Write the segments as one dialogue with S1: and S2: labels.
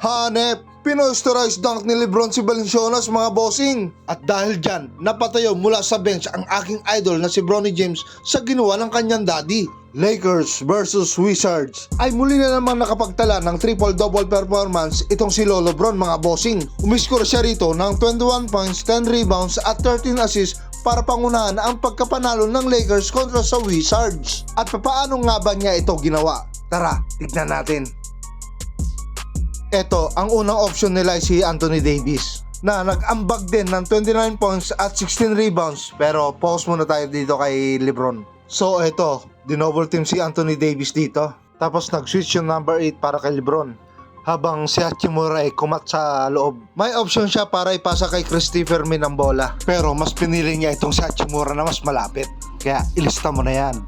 S1: Hanep, pinosterized dunk ni Lebron si Valenciunas mga bossing. At dahil dyan, napatayo mula sa bench ang aking idol na si Bronny James sa ginawa ng kanyang daddy. Lakers versus Wizards ay muli na namang nakapagtala ng triple-double performance itong si Lolo Bron mga bossing. Umiskor siya rito ng 21 points, 10 rebounds at 13 assists para pangunahan ang pagkapanalo ng Lakers kontra sa Wizards. At papaano nga ba niya ito ginawa? Tara, tignan natin. Ito, ang unang option nila ay si Anthony Davis na nag-ambag din ng 29 points at 16 rebounds pero pause muna tayo dito kay Lebron. So ito, dinoble team si Anthony Davis dito tapos nag-switch yung number 8 para kay Lebron habang si Hachimura ay kumat sa loob. May option siya para ipasa kay Christopher Min ang bola pero mas pinili niya itong si Hachimura na mas malapit. Kaya ilista mo na yan.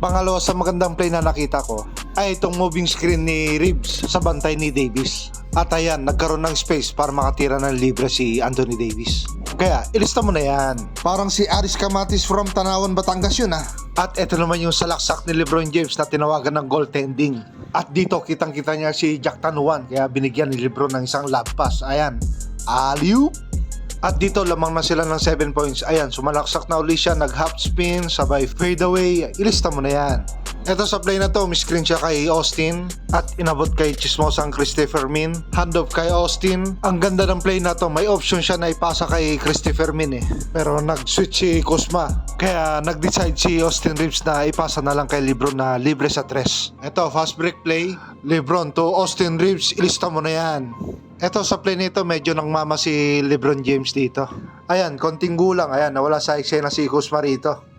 S1: Pangalawa sa magandang play na nakita ko ay itong moving screen ni Reeves sa bantay ni Davis. At ayan, nagkaroon ng space para makatira ng libre si Anthony Davis. Kaya, ilista mo na yan. Parang si Aris Kamatis from Tanawan, Batangas yun ah. At ito naman yung salaksak ni Lebron James na tinawagan ng goaltending. At dito, kitang-kita niya si Jack Tanuan. Kaya binigyan ni Lebron ng isang lab pass. Ayan, alley-oop. At dito lamang na sila ng 7 points. Ayan, sumalaksak na uli siya, nag half spin, sabay fade away. Ilista mo na yan. Ito sa play na to, miscreen siya kay Austin at inabot kay Chismosang Christopher Min. Handoff kay Austin. Ang ganda ng play na to, may option siya na ipasa kay Christopher Min eh. Pero nag-switch si Kuzma. Kaya nag-decide si Austin Reeves na ipasa na lang kay Lebron na libre sa tres. Ito, fast break play. Lebron to Austin Reeves, ilista mo na yan. Eto sa play nito medyo nang mama si Lebron James dito. Ayan, konting gulang. Ayan, nawala sa eksena si Kuzma rito.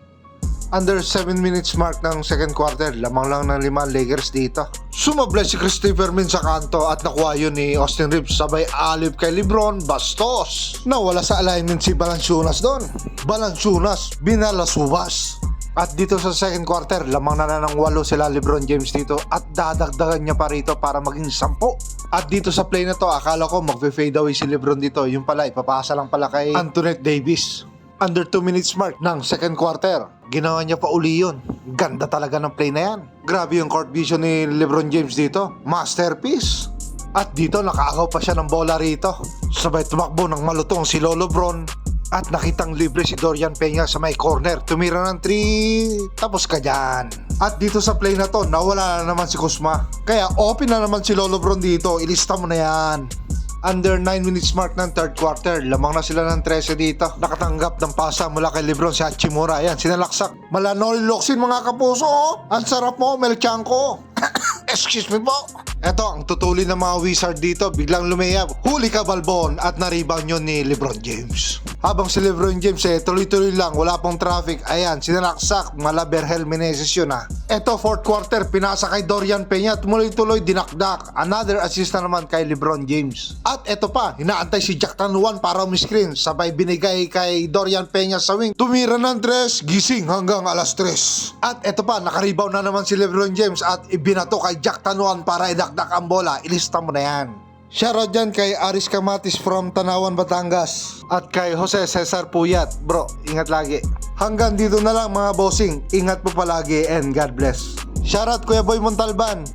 S1: Under 7 minutes mark ng second quarter, lamang lang ng 5 Lakers dito. Sumablay si Christopher Min sa kanto at nakuha yun ni Austin Reeves sabay alip kay Lebron Bastos. Nawala sa alignment si Balanchunas doon. Balanchunas, binalasubas. At dito sa second quarter, lamang na na ng walo sila Lebron James dito at dadagdagan niya pa rito para maging sampo. At dito sa play na to, akala ko mag-fade away si Lebron dito. Yung pala, ipapasa lang pala kay Antoinette Davis. Under 2 minutes mark ng second quarter, ginawa niya pa uli yun. Ganda talaga ng play na yan. Grabe yung court vision ni Lebron James dito. Masterpiece. At dito nakaagaw pa siya ng bola rito. Sabay tumakbo ng malutong si Lolo Bron. At nakitang libre si Dorian Peña sa may corner. Tumira ng 3, tapos ka dyan. At dito sa play na to, nawala na naman si Kusma. Kaya open na naman si Lolo Bron dito. Ilista mo na yan. Under 9 minutes mark ng third quarter, lamang na sila ng 13 dito. Nakatanggap ng pasa mula kay Lebron si Hachimura. Ayan, sinalaksak. Malanol loksin mga kapuso. oh. Ang sarap mo, Melchanko. Excuse me po. Eto, ang tutuli ng mga wizard dito, biglang lumiyab. Huli ka, Balbon, at na-rebound yun ni Lebron James. Habang si Lebron James eh, tuloy-tuloy lang, wala pong traffic. Ayan, sinalaksak, mala Berhel Meneses yun ah. Eto, fourth quarter, pinasa kay Dorian Peña, tumuloy-tuloy, dinakdak. Another assist na naman kay Lebron James. At eto pa, hinaantay si Jack Tanuan para umiscreen, sabay binigay kay Dorian Peña sa wing. Tumira ng tres, gising hanggang alas tres. At eto pa, nakaribaw na naman si Lebron James at ibinato kay Jack Tanuan para idakdak ang bola. Ilista mo na yan. Shoutout dyan kay Aris Kamatis from Tanawan, Batangas. At kay Jose Cesar Puyat. Bro, ingat lagi. Hanggang dito na lang mga bossing. Ingat po palagi and God bless. Shoutout Kuya Boy Montalban.